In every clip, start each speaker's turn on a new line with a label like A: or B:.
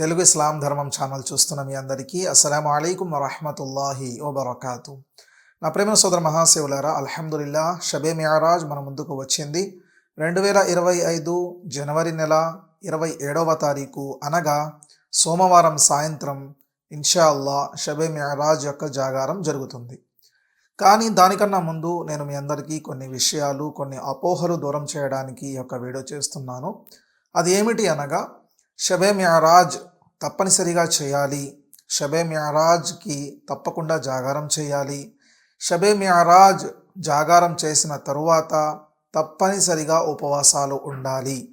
A: తెలుగు ఇస్లాం ధర్మం ఛానల్ చూస్తున్న మీ అందరికీ అస్సలం అయికం వరహమతుల్లాహి వబర్కాతు. నా ప్రేమ సోదర మహాశివులారా అల్హమ్దుల్లా షబే మియారాజ్ మన ముందుకు వచ్చింది. రెండు వేల ఇరవై ఐదు జనవరి నెల ఇరవై ఏడవ తారీఖు అనగా సోమవారం సాయంత్రం ఇన్షా అల్లా షబే మియారాజ్ యొక్క జాగారం జరుగుతుంది. కానీ దానికన్నా ముందు నేను మీ అందరికీ కొన్ని విషయాలు కొన్ని అపోహలు దూరం చేయడానికి ఈ యొక్క వీడియో చేస్తున్నాను. అది ఏమిటి అనగా షబే మియారాజ్ తప్పనిసరిగా చేయాలి. షబే మ్యారాజ్కి తప్పకుండా జాగారం చేయాలి. షబే మ్యారాజ్ జాగారం చేసిన తరువాత తప్పనిసరిగా ఉపవాసాలు ఉండాలి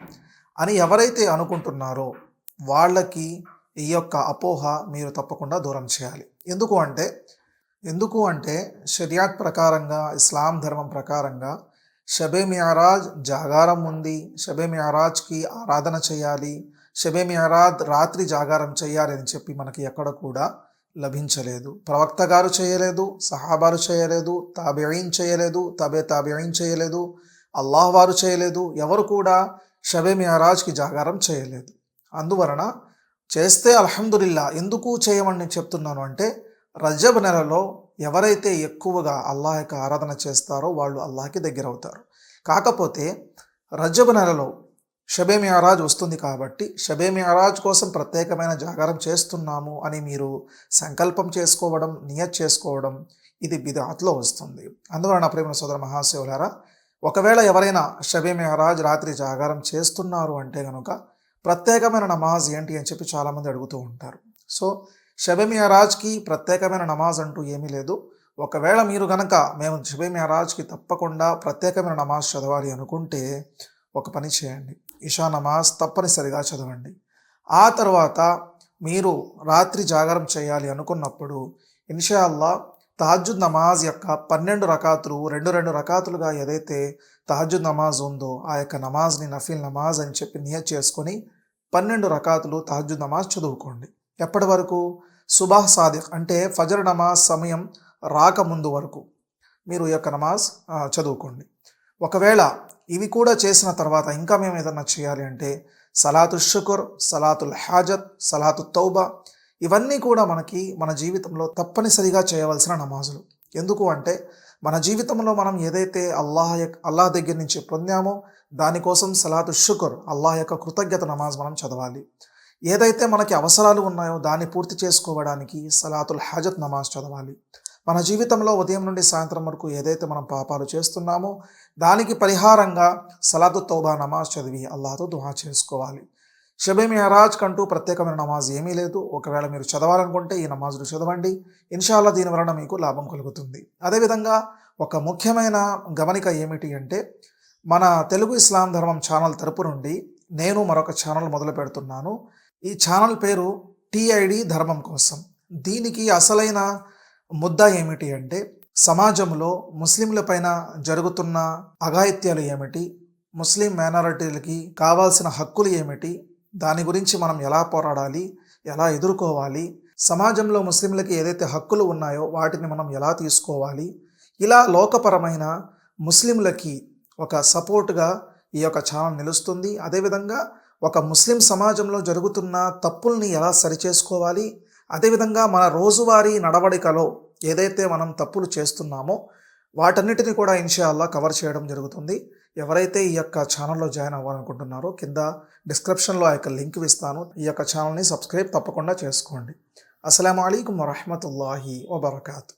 A: అని ఎవరైతే అనుకుంటున్నారో వాళ్ళకి ఈ యొక్క అపోహ మీరు తప్పకుండా దూరం చేయాలి. ఎందుకు అంటే ఎందుకు అంటే షరియాత్ ప్రకారంగా ఇస్లాం ధర్మం ప్రకారంగా షబే మ్యారాజ్ జాగారం ఉంది. షబే మ్యారాజ్కి ఆరాధన చేయాలి. షబే రాత్రి జాగారం చేయాలని చెప్పి మనకి ఎక్కడ కూడా లభించలేదు. ప్రవక్త గారు చేయలేదు సహాబారు చేయలేదు తాబేయిన్ చేయలేదు తబే తాబేయిన్ చేయలేదు అల్లాహ్ వారు చేయలేదు ఎవరు కూడా షబే మిహరాజ్కి జాగారం చేయలేదు. అందువలన చేస్తే అల్హమ్దుల్లా ఎందుకు చేయమని నేను చెప్తున్నాను అంటే రజబ్ నెలలో ఎవరైతే ఎక్కువగా అల్లాహ్ యొక్క ఆరాధన చేస్తారో వాళ్ళు అల్లాహకి దగ్గర అవుతారు కాకపోతే రజబ్ నెలలో షబే మియారాజ్ వస్తుంది కాబట్టి షబే మియారాజ్ కోసం ప్రత్యేకమైన జాగారం చేస్తున్నాము అని మీరు సంకల్పం చేసుకోవడం నియత్ చేసుకోవడం ఇది బిదాత్లో వస్తుంది. అందువలన ప్రేమ సోదర మహాశివులారా ఒకవేళ ఎవరైనా షబే మియారాజ్ రాత్రి జాగారం చేస్తున్నారు అంటే కనుక ప్రత్యేకమైన నమాజ్ ఏంటి అని చెప్పి చాలామంది అడుగుతూ ఉంటారు. సో షబే మియారాజ్కి ప్రత్యేకమైన నమాజ్ అంటూ ఏమీ లేదు. ఒకవేళ మీరు గనక మేము షబే మియారాజ్కి తప్పకుండా ప్రత్యేకమైన నమాజ్ చదవాలి అనుకుంటే ఒక పని చేయండి. ఇషా నమాజ్ తప్పనిసరిగా చదవండి. ఆ తర్వాత మీరు రాత్రి జాగరం చేయాలి అనుకున్నప్పుడు ఇన్షాల్లా తహజుద్ నమాజ్ యొక్క పన్నెండు రకాతులు రెండు రెండు రకాతులుగా ఏదైతే తహజుద్ నమాజ్ ఉందో ఆ యొక్క నమాజ్ని నఫీల్ నమాజ్ అని చెప్పి నియత్ చేసుకొని పన్నెండు రకాతులు తహజుద్ నమాజ్ చదువుకోండి. ఎప్పటి వరకు? సుబాహ్ సాదిక్ అంటే ఫజర్ నమాజ్ సమయం రాకముందు వరకు మీరు ఈ యొక్క నమాజ్ చదువుకోండి. ఒకవేళ ఇవి కూడా చేసిన తర్వాత ఇంకా మేము ఏదన్నా చేయాలి అంటే సలాతు షుకుర్ సలాతుల్ హాజత్ సలాతు తౌబా ఇవన్నీ కూడా మనకి మన జీవితంలో తప్పనిసరిగా చేయవలసిన నమాజులు. ఎందుకు అంటే మన జీవితంలో మనం ఏదైతే అల్లాహ్ అల్లాహ్ దగ్గర నుంచి పొందామో దానికోసం సలాతు షుకుర్ అల్లాహ్ యొక్క కృతజ్ఞత నమాజ్ మనం చదవాలి. ఏదైతే మనకి అవసరాలు ఉన్నాయో దాన్ని పూర్తి చేసుకోవడానికి సలాతుల్ హాజత్ నమాజ్ చదవాలి. మన జీవితంలో ఉదయం నుండి సాయంత్రం వరకు ఏదైతే మనం పాపాలు చేస్తున్నామో దానికి పరిహారంగా సలాదు తౌబా నమాజ్ చదివి అల్లాతో దుహా చేసుకోవాలి. షబే మెహరాజ్ కంటూ ప్రత్యేకమైన నమాజ్ ఏమీ లేదు. ఒకవేళ మీరు చదవాలనుకుంటే ఈ నమాజులు చదవండి. ఇన్షాల్లా దీని వలన మీకు లాభం కలుగుతుంది. అదేవిధంగా ఒక ముఖ్యమైన గమనిక ఏమిటి అంటే మన తెలుగు ఇస్లాం ధర్మం ఛానల్ తరపు నుండి నేను మరొక ఛానల్ మొదలు పెడుతున్నాను. ఈ ఛానల్ పేరు టీఐడి ధర్మం కోసం. దీనికి అసలైన ముద్ద ఏమిటి అంటే సమాజంలో ముస్లింలపైన జరుగుతున్న అఘాయిత్యాలు ఏమిటి? ముస్లిం మైనారిటీలకి కావాల్సిన హక్కులు ఏమిటి? దాని గురించి మనం ఎలా పోరాడాలి? ఎలా ఎదుర్కోవాలి? సమాజంలో ముస్లింలకి ఏదైతే హక్కులు ఉన్నాయో వాటిని మనం ఎలా తీసుకోవాలి? ఇలా లోకపరమైన ముస్లింలకి ఒక సపోర్ట్గా ఈ యొక్క ఛానల్ నిలుస్తుంది. అదేవిధంగా ఒక ముస్లిం సమాజంలో జరుగుతున్న తప్పుల్ని ఎలా సరిచేసుకోవాలి? అదేవిధంగా మన రోజువారీ నడవడికలో ఏదైతే మనం తప్పులు చేస్తున్నామో వాటన్నిటిని కూడా ఇన్షాల్లా కవర్ చేయడం జరుగుతుంది. ఎవరైతే ఈ యొక్క ఛానల్లో జాయిన్ అవ్వాలనుకుంటున్నారో కింద డిస్క్రిప్షన్లో ఆ యొక్క లింక్ ఇస్తాను. ఈ యొక్క ఛానల్ని సబ్స్క్రైబ్ తప్పకుండా చేసుకోండి. అస్సలం అయికం వరహమతుల్లాహి వబర్కాతు.